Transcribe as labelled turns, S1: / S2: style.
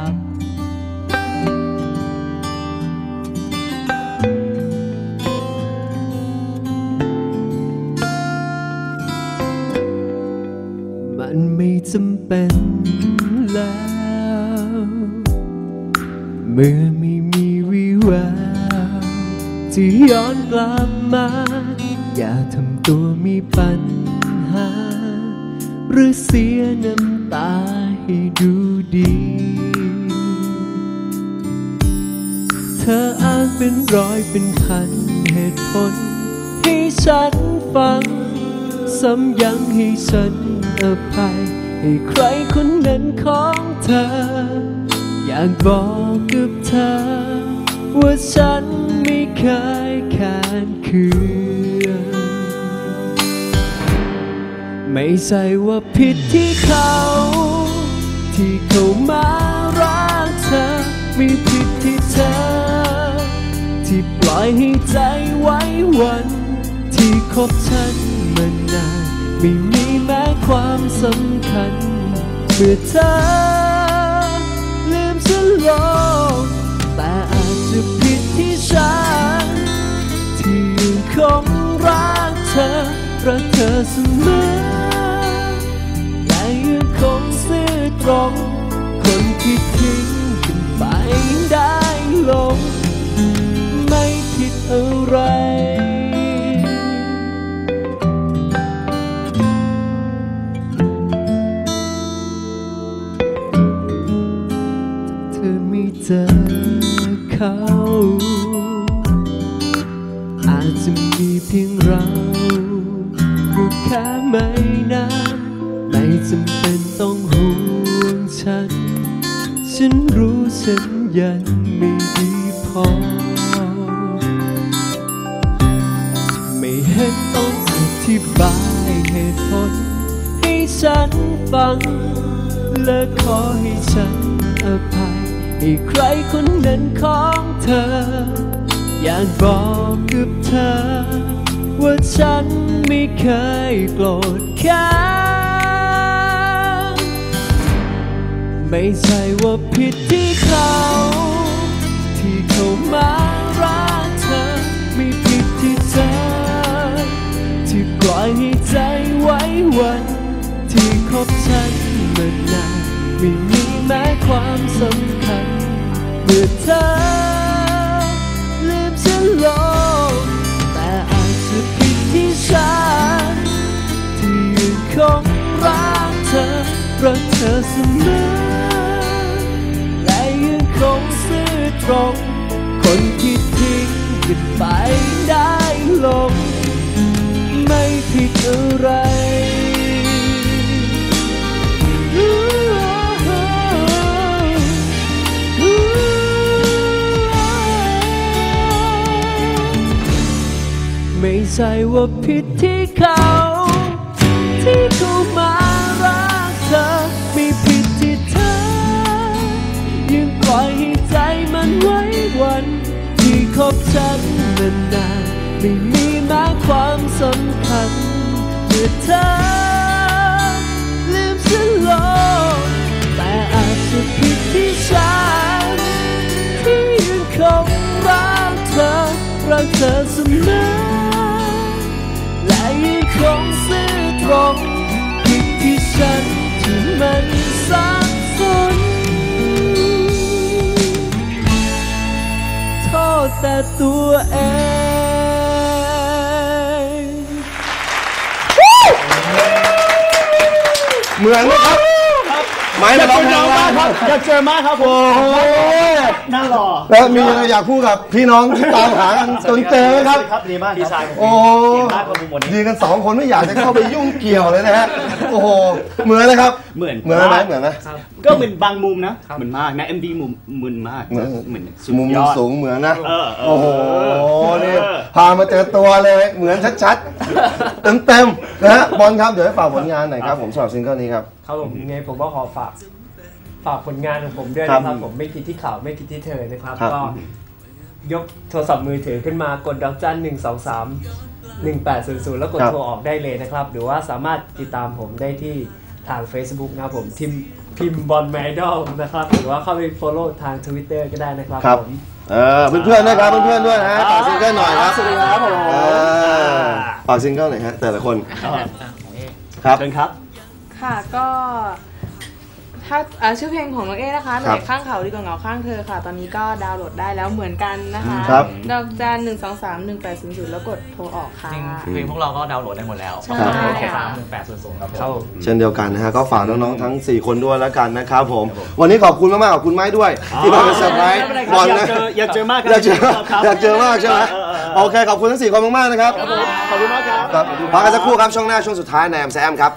S1: ากมันไม่จำเป็นแล้ว เมื่อไม่มีวิแววที่ย้อนกลับมา อย่าทำตัวมีปัญหา หรือเสียน้ำตาให้ดูดี ธออ้างเป็นร้อยเป็นพันเหตุผล ให้ฉันฟัง ซ้ำยังให้ฉันอภัย ให้ใครคนนั้นของเธอ อยากบอกกับเธอ ว่าฉันไม่เคยแค้นเคือไม่ใช่ว่าผิดที่เขา บฉันมานานไม่มีแม้ความสำคัญ เมื่อเธอลืมฉันลงแต่อาจจะผิดที่ฉันที่ยังคงรักเธอรักเธอเสมอและยังคงซื่อตรง คนที่ทิ้งกันไป เธอไม่เจอเขา อาจจะมีเพียงเราก็แค่ไม่นานไม่จำเป็นต้องห่วงฉัน ฉันรู้ฉันยังไม่ดีพอ ไม่เห็นต้องอธิบายเหตุผลให้ฉันฟัง และขอให้ฉันอภัย ให้ใครคนนั้นของเธอ อยากบอกกับเธอ ว่าฉันไม่เคยโกรธแค้นไม่ใช่ว่าผิดที่เขา ที่เขามารักเธอ ไม่ผิดที่เธอ ที่ปล่อยให้ใจไว้วัน ที่คบฉันมานานไม่มีแม้ความสำคัญ มื่อเธอลืมฉันลงแต่อาจจะผิดที่ฉันที่ยังคงรักเธอรักเธอเสมอและยังคงซื่อตรง คนที่ทิ้งกันไปได้ลง ไม่ผิดอะไร ใช่ว่าผิดที่เขา ที่เขามารักเธอไม่ผิดที่เธอ ยังปล่อยให้ใจมันไว้วัน ที่คบฉันมานานไม่มีม้ความสำคัญเมื่อเธอลืมฉันลงแต่อาจจะผิดที่ฉันที่ยังคงรักเธอรักเธอเสมอ ตรงผิดที่ฉันที่มันสับสนโทษแต่ตัวเอง
S2: เหมือนไหมครับ ไม้มาร้องเพลงแล้วครับ
S3: อยากเจอมากครับผ
S2: โอ้
S3: ม
S2: โห
S3: น่าหล่อ
S2: แล้วมีอะไรอยากพูดกับพี่น้องที่ตามหากันจนเจอไหมครับ
S3: ครับดีมาก
S4: พี่
S3: ค
S4: ชา
S3: รั
S4: ย
S3: บ
S4: ผม
S2: โอ้โห
S4: เก่งมากครับผมวันนี้
S2: ยืนกันสองคนไม่อยากจะเข้าไปยุ่งเกี่ยวเลยนะฮะโอ้โหเหมือนเลยครับ
S4: เหมือน
S2: เหมือนไหมเหมือนไหม
S4: ก็เหมือนบางมุมนะเหมือนมากนะ MD มุมมึนมาก
S2: เหมือน
S4: เหมือนสุด
S2: มุม
S4: ยอด
S2: สูงเหมือนนะ
S4: เออเออ
S2: โอ้โหนี่
S4: เออ
S2: พามาเจอตัวเลยเหมือนชัดๆ เต็มๆนะฮะบอลครับเดี๋ยวให้ฝากผลงานหน่อยครับผมสำหรับซิงเกิลนี้ครับ
S1: ครับผมยังไงผมก็ขอฝากฝากผลงานของผมด้วย
S2: ครับ
S1: นะครับผมไม่ผิดที่เขาไม่ผิดที่เธอนะครับ
S2: ครับ
S1: ก็ยกโทรศัพท์มือถือขึ้นมากดดอกจันหนึ่งสองสามหนึ่งแปดศูนย์ศูนย์แล้วกด
S2: ครับ
S1: โทรออกได้เลยนะครับ หรือว่าสามารถติดตามผมได้ที่ทาง Facebook นะครับผมทิมพิมพ์บอลแมดอลนะครับ หรือว่าเข้าไป follow ทาง Twitter ก็ได้นะครับ
S2: ครับ
S1: ผม
S2: เออเพื่อนๆด้วยครับเพื่อนๆด้วยนะฮะฝากซิงเกิลหน่อยครับ
S4: สวัสดีครับผม
S2: เออฝากซิงเกิลหน่อยฮะแต่ละคน
S4: อ่า
S2: ครับ
S4: เชิญครับ
S5: ค่ะก็ ถ้าเอ่อชื่อเพลงของน้องเอ๊นะคะเห
S2: ครั
S5: นื่
S2: บ
S5: อยข้างเขาดีกว่าเหงาข้างเธอค่ะ ตอนนี้ก็ดาวน์โหลดได้แล้วเหมือนกันนะคะ
S2: ครับ
S5: ดอกจันหนึ่งสองสามหนึ่งแปดศูนย์ศูนย์แล้วกดโทรออกค่ะ
S6: เพลงเพลงพวกเราก็ดาวน์โหลดได้หมดแล้ว
S5: ใช่
S6: โอเค
S5: ค่ะ
S6: สามหนึ่งแปดศูนย์ศูนย์ครับผม
S1: ครับผม
S2: เช่นเดียวกันนะฮะก็ฝากน้องๆทั้ง 4 คนด้วยแล้วกันนะครับผม วันนี้ขอบคุณมากๆขอบคุณไม้ด้วยที่มาเป็นเซอร์ไพรส์
S4: ไม่เป็นไรค
S2: บ
S4: รั
S2: อบล
S4: อยาก
S2: นะ
S4: เจออยากเจอมากครั
S2: อยากเจอ
S4: ครับ
S2: อยากเจอมากใช่ไหม
S4: เออเออเออ
S2: โอเคขอบคุณทั้ง4คนมากๆนะครับ
S4: ขอบคุณมากครับ
S2: ครับพักกันสักครู่ครับช่วงหน้าช่วงสุดท้ายในแอมแซมครับ